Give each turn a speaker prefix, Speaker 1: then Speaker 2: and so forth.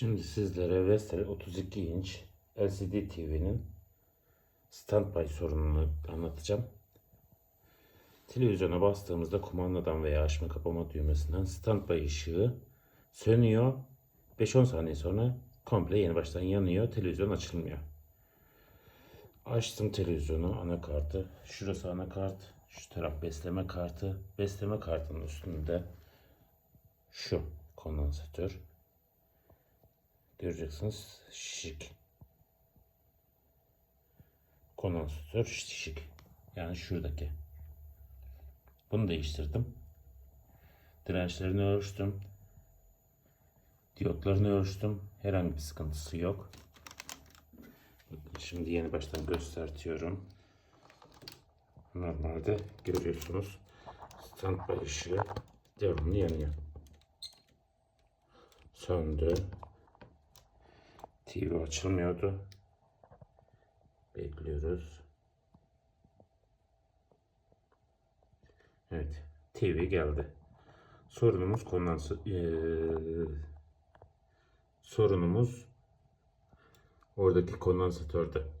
Speaker 1: Şimdi sizlere Vestel 32 inç LCD TV'nin standby sorununu anlatacağım. Televizyona bastığımızda kumandadan veya açma kapama düğmesinden standby ışığı sönüyor. 5-10 saniye sonra komple yeni baştan yanıyor. Televizyon açılmıyor. Açtım televizyonu, anakartı. Şurası anakart, şu taraf besleme kartı. Besleme kartının üstünde şu kondansatör. Göreceksiniz şişik. Kondansatör şişik. Yani şuradaki. Bunu değiştirdim. Dirençlerini ölçtüm. Diyotlarını ölçtüm. Herhangi bir sıkıntısı yok. Şimdi yeni baştan göstertiyorum. Normalde görüyorsunuz standby ışığı devamlı yanıyor. Söndü. TV açılmıyordu. Bekliyoruz. Evet. TV geldi. Sorunumuz kondansı eee, sorunumuz oradaki kondansatörde.